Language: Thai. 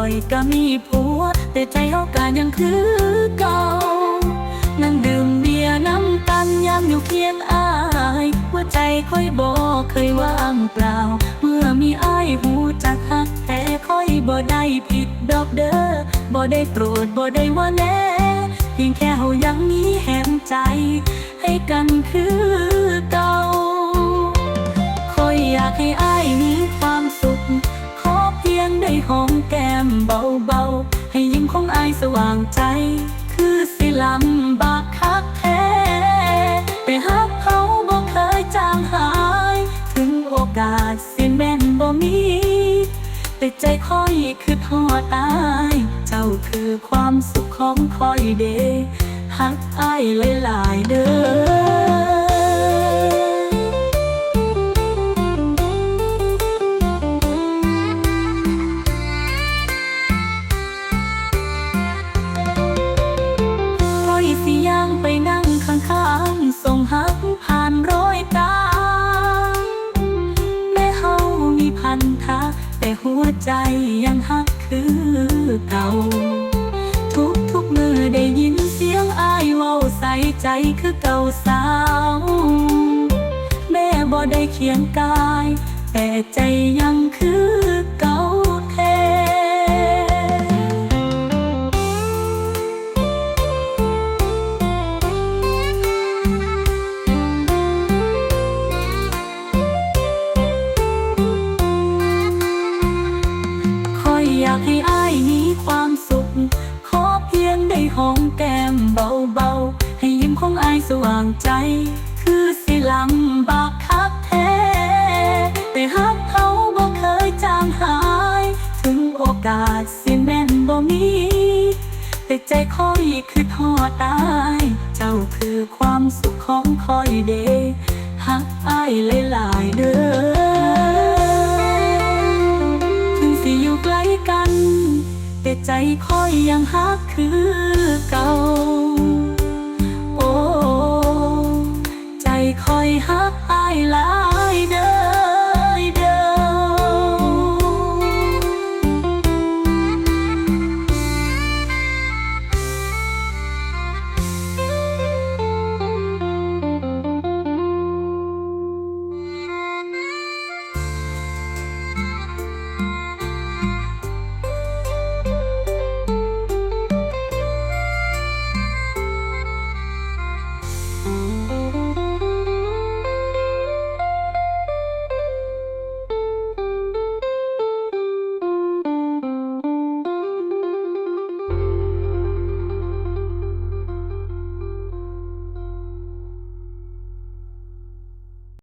อยก็มีผัว แต่ใจเฮาก็ยังคือเก่า นั่งดื่มเบียร์น้ำกันยามอยู่เคียงอายหัวใจค่อยบอกเคยว่างเปล่า เมื่อมีอายหูจักหักแท้ค่อยบ่ได้ผิดดอกเด้อบ่ได้โกรธบ่ได้ว่าแน่เพียงแค่เฮายังมีแหมใจ ให้กันคือเก่า หอมแก้มเบาๆ ให้ยิ้มของอายสว่างใจ คือสิลำบากคักแท้ ไปหักเขาบ่เคยจางหาย ถึงโอกาสสิแม่นบ่มี แต่ใจคอยคือทอดอาย เจ้าคือความสุขของคอยเดหักอายหลายๆเด้อ ส่งหักผ่านร้อยตา แม่เฮามีพันธะแต่หัวใจยังหักคือเก่า ทุกทุกมือได้ยินเสียงอายเว้าใส่ใจคือเก่าสาว แม่บ่ได้เคียงกาย แต่ใจยังคือเก่า อยากให้อ้ายมีความสุข ขอเพียงได้หอมแก้มเบาๆ ให้ยิ้มของอ้ายสว่างใจ คือสิลำบากคักแท้แต่หักเขาบ่เคยจางหาย ถึงโอกาสสิแม่นบ่มีแต่ใจคอยคือทอดอาย เจ้าคือความสุขของคอยเดหักอ้ายหลายๆเด้อ คอยยังฮักคือเก่า